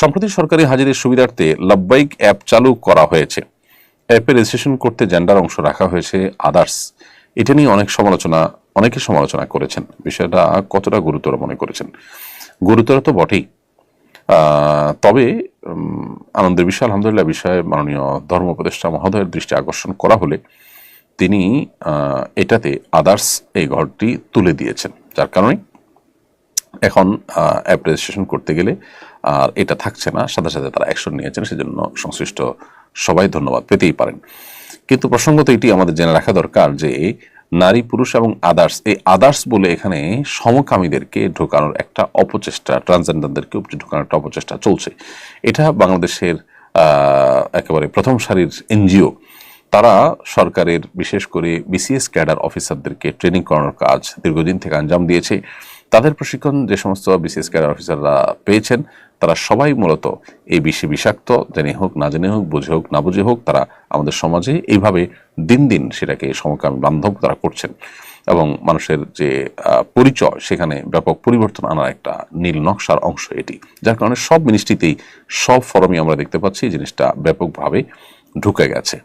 সম্প্রতি সরকারি হাজিরের সুবিধার্থে লাভবাইক অ্যাপ চালু করা হয়েছে। অ্যাপে রেজিস্ট্রেশন করতে জেন্ডার অংশ রাখা হয়েছে আদার্স। এটা নিয়ে অনেক সমালোচনা, অনেকে সমালোচনা করেছেন। বিষয়টা কতটা গুরুতর মনে করেছেন? গুরুতর তো বটেই। তবে আনন্দের বিষয়, আলহামদুলিল্লাহ, বিষয়ে মাননীয় ধর্ম উপদেষ্টা মহোদয়ের দৃষ্টি আকর্ষণ করা হলে তিনি এটাতে আদার্স এই ঘরটি তুলে দিয়েছেন। যার কারণে এখন অ্যাপ রেজিস্ট্রেশন করতে গেলে আর এটা থাকছে না। সাথে সাথে তারা অ্যাকশন নিয়েছেন, সেজন্য সংশ্লিষ্ট সবাই ধন্যবাদ পেতেই পারেন। কিন্তু প্রসঙ্গত এটি আমাদের জেনে রাখা দরকার যে, নারী, পুরুষ এবং আদার্স এই আদার্স বলে এখানে সমকামীদেরকে ঢোকানোর একটা অপচেষ্টা ট্রান্সজেন্ডারদেরকে ঢোকানোর একটা অপচেষ্টা চলছে। এটা বাংলাদেশের একেবারে প্রথম সারির এনজিও। তারা সরকারের, বিশেষ করে বিসিএস ক্যাডার অফিসারদেরকে ট্রেনিং করানোর কাজ দীর্ঘদিন থেকে আঞ্জাম দিয়েছে। তাদের প্রশিক্ষণ যে সমস্ত বিসিএস ক্যাডার অফিসাররা পেয়েছেন, তারা সবাই মূলত এই বিষে বিষাক্ত, জেনে হোক, না জেনে হোক, বুঝে হোক, না বুঝে হোক, তারা আমাদের সমাজে এইভাবে দিন দিন সেটাকে সমকামী বান্ধব তারা করছেন। এবং মানুষের যে পরিচয়, সেখানে ব্যাপক পরিবর্তন আনার একটা নীল নকশার অংশ এটি। যার কারণে সব মিনিস্ট্রিতেই সব ফরমে আমরা দেখতে পাচ্ছি এই জিনিসটা ব্যাপকভাবে ঢুকে গেছে।